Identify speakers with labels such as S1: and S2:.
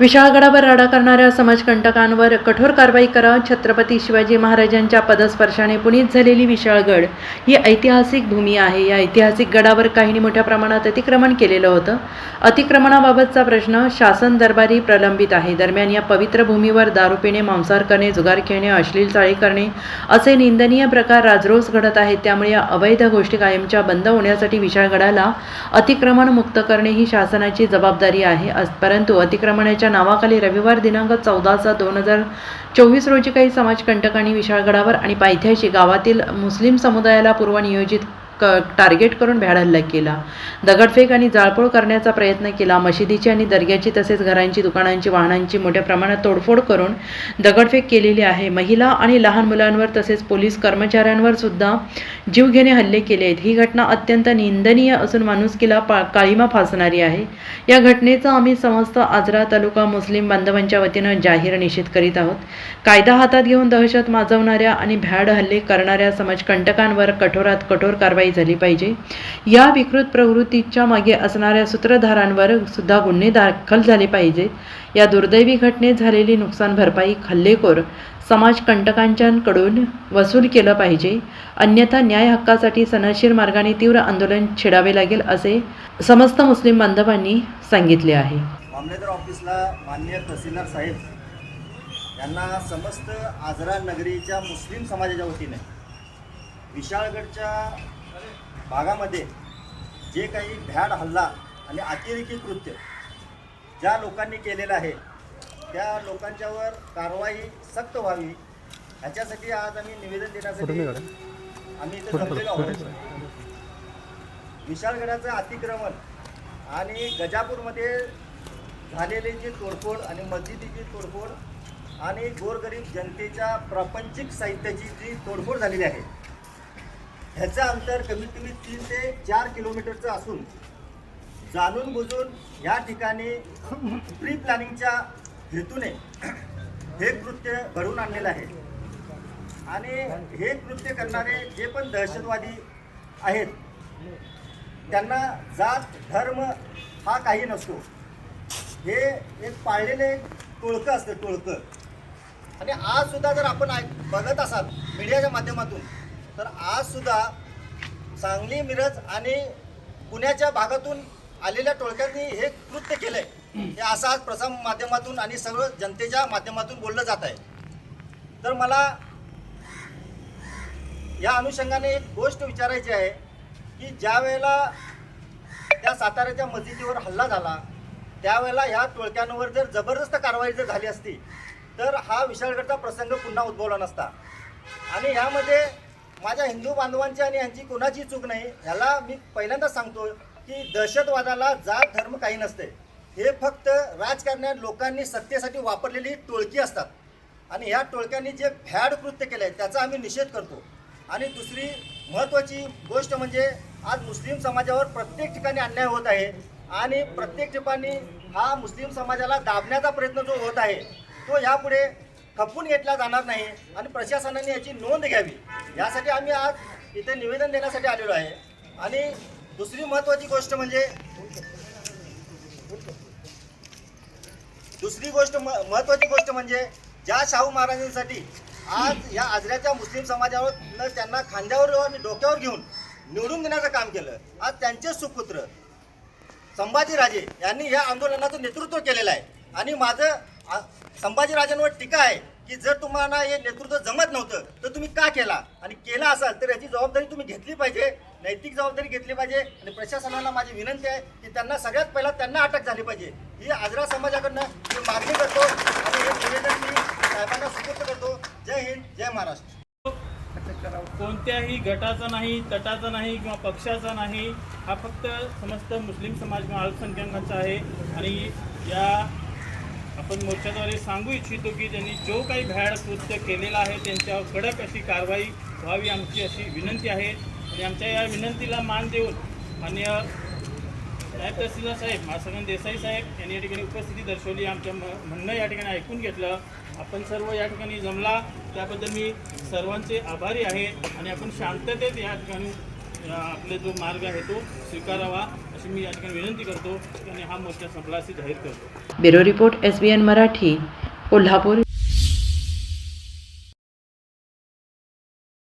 S1: विशाळगडावर राडा करणाऱ्या समाजकंटकांवर कठोर कारवाई करा छत्रपती शिवाजी महाराजांच्या पदस्पर्शाने पुनीत झालेली विशाळगड ही ऐतिहासिक भूमी आहे. या ऐतिहासिक गडावर काहींनी मोठ्या प्रमाणात अतिक्रमण केलेलं होतं. अतिक्रमणाबाबतचा प्रश्न शासन दरबारी प्रलंबित आहे. दरम्यान या पवित्र भूमीवर दारू पिणे मांसाहार करणे जुगार खेळणे अश्लील चाळी करणे असे निंदनीय प्रकार राजरोज घडत आहेत. त्यामुळे या अवैध गोष्टी कायमच्या बंद होण्यासाठी विशाळगडाला अतिक्रमण मुक्त करणे ही शासनाची जबाबदारी आहे. अस- परंतु अतिक्रमणाच्या नावाखाली रविवार दिनांक चौदाचा दोन हजार चोवीस रोजी काही समाजकंटकांनी विशाळगडावर आणि पायथ्याशी गावातील मुस्लिम समुदायाला पूर्वनियोजित क टार्गेट करून भ्याड हल्ला केला. दगडफेक आणि जाळपोळ करण्याचा प्रयत्न केला. मशिदीची आणि दर्ग्याची तसेच घरांची दुकानांची वाहनांची मोठ्या प्रमाणात तोडफोड करून दगडफेक केलेली आहे. महिला आणि लहान मुलांवर तसेच पोलीस कर्मचाऱ्यांवर सुद्धा जीवघेणे हल्ले केले आहेत. ही घटना अत्यंत निंदनीय असून माणुसकीला पा काळीमा फासणारी आहे. या घटनेचा आम्ही समस्त आजरा तालुका मुस्लिम बांधवांच्या वतीनं जाहीर निषेध करीत आहोत. कायदा हातात घेऊन दहशत माजवणाऱ्या आणि भ्याड हल्ले करणाऱ्या समाजकंटकांवर कठोरात कठोर कारवाई झाली पाहिजे. या विकृत प्रवृत्तीच्या मागे असणाऱ्या सूत्रधारांवर सुद्धा गुन्हे दाखल झाले पाहिजेत या दुर्दैवी घटनेत झालेली नुकसान भरपाई हल्लेखोर समाजकंटकांच्याकडून वसूल केलं पाहिजे. अन्यथा न्याय हक्कासाठी सनदशीर मार्गाने तीव्र आंदोलन छेडावे लागेल असे समस्त मुस्लिम बांधवांनी सांगितले आहे.
S2: मामलेदार ऑफिसला मान्य तहसीलदार साहेब यांना समस्त आजरा नगरीच्या मुस्लिम समाजाच्या वतीने विशाळगडच्या भागामध्ये जे काही भ्याड हल्ला आणि अतिरेकी कृत्य ज्या लोकांनी केलेलं आहे त्या लोकांच्यावर कारवाई सक्त व्हावी ह्याच्यासाठी आज आम्ही निवेदन देण्यासाठी आम्ही इथे जमलेलो आहोत. विशाळगडाचं अतिक्रमण आणि गजापूरमध्ये झालेले जे तोडफोड आणि मस्जिदीची तोडफोड आणि गोरगरीब जनतेच्या प्रापंचिक साहित्याची जी तोडफोड झालेली आहे ह्याचं अंतर कमीत कमी तीन ते चार किलोमीटरचं असून जाणून बुजून या ठिकाणी प्री प्लॅनिंगच्या हेतूने हे कृत्य घडवून आणलेलं आहे. आणि हे कृत्य करणारे जे पण दहशतवादी आहेत त्यांना जात धर्म हा काही नसतो. हे एक पाळलेले टोळकं असतं टोळकं. आणि आजसुद्धा जर आपण ऐक बघत असाल मीडियाच्या माध्यमातून तर आज सुद्धा सांगली मिरज आणि पुण्याच्या भागातून आलेल्या टोळक्यांनी हे कृत्य केलं आहे हे असं आज प्रसार माध्यमातून आणि सर्व जनतेच्या माध्यमातून बोललं जात आहे. तर मला या अनुषंगाने एक गोष्ट विचारायची आहे की ज्या वेळेला त्या साताऱ्याच्या मस्जिदीवर हल्ला झाला त्यावेळेला ह्या टोळक्यांवर जर जबरदस्त कारवाई जर झाली असती तर हा विशाळगडचा प्रसंग पुन्हा उद्भवला नसता. आणि ह्यामध्ये माझ्या हिंदू बांधवांची आणि यांची कोणाची चूक नाही ह्याला मी पहिल्यांदाच सांगतो की दहशतवादाला जात धर्म काही नसते. हे फक्त राजकारण्या लोकांनी सत्तेसाठी वापरलेली टोळकी असतात. आणि ह्या टोळक्यांनी जे भ्याड कृत्य केलं आहे त्याचा आम्ही निषेध करतो. आणि दुसरी महत्त्वाची गोष्ट म्हणजे आज मुस्लिम समाजावर प्रत्येक ठिकाणी अन्याय होत आहे. आणि प्रत्येक ठिकाणी हा मुस्लिम समाजाला दाबण्याचा प्रयत्न जो होत आहे तो यापुढे खपून घेतला जाणार नाही. आणि प्रशासनाने याची नोंद घ्यावी. यासाठी आम्ही आज इथे निवेदन देण्यासाठी आलेलो आहे. आणि दुसरी महत्त्वाची गोष्ट म्हणजे दुसरी गोष्ट म महत्त्वाची गोष्ट म्हणजे ज्या शाहू महाराजांसाठी आज या आजऱ्याच्या मुस्लिम समाजावर न त्यांना खांद्यावर आणि डोक्यावर घेऊन निवडून देण्याचं काम केलं. आज त्यांचे सुपुत्र संभाजीराजे यांनी या आंदोलनाचं नेतृत्व केलेलं आहे. आणि माझं संभाजीराजांवर टीका आहे की जर तुम्हाला हे नेतृत्व जमत नव्हतं तर तुम्ही का केला? आणि केला असाल तर याची जबाबदारी तुम्ही घेतली पाहिजे. नैतिक जबाबदारी घेतली पाहिजे. आणि प्रशासनाला माझी विनंती आहे की त्यांना सगळ्यात पहिला त्यांना अटक झाली पाहिजे. ही आजरा समाजाकडनं मी मागणी करतो आणि हे निवेदन मी साहेबांना सुपूर्द करतो. जय हिंद जय महाराष्ट्र.
S3: कोणत्याही गटाचा नाही तटाचा नाही किंवा पक्षाचा नाही हा फक्त समस्त मुस्लिम समाज किंवा अल्पसंख्याकांचा आहे. आणि या आपण मोर्चाद्वारे सांगू इच्छितो की त्यांनी जो काही भ्याड कृत्य केलेलं आहे त्यांच्यावर कडक अशी कारवाई व्हावी आमची अशी विनंती आहे. आणि आमच्या या विनंतीला मान देऊन मान्य नायब तहसीलदार साहेब मासगन देसाई साहेब यांनी या ठिकाणी उपस्थिती दर्शवली. आमच्या म म्हणणं या ठिकाणी ऐकून घेतलं. आपण सर्व या ठिकाणी जमला. त्याबद्दल मी सर्वांचे आभारी आहे. आणि आपण शांततेत या ठिकाणी आपले जो मार्ग आहे तो स्वीकारावा अशी मी या ठिकाणी विनंती करतो आणि हा मोर्चा संपला असे जाहीर करतो.
S1: Bureau report S B N Marathi Kolhapur.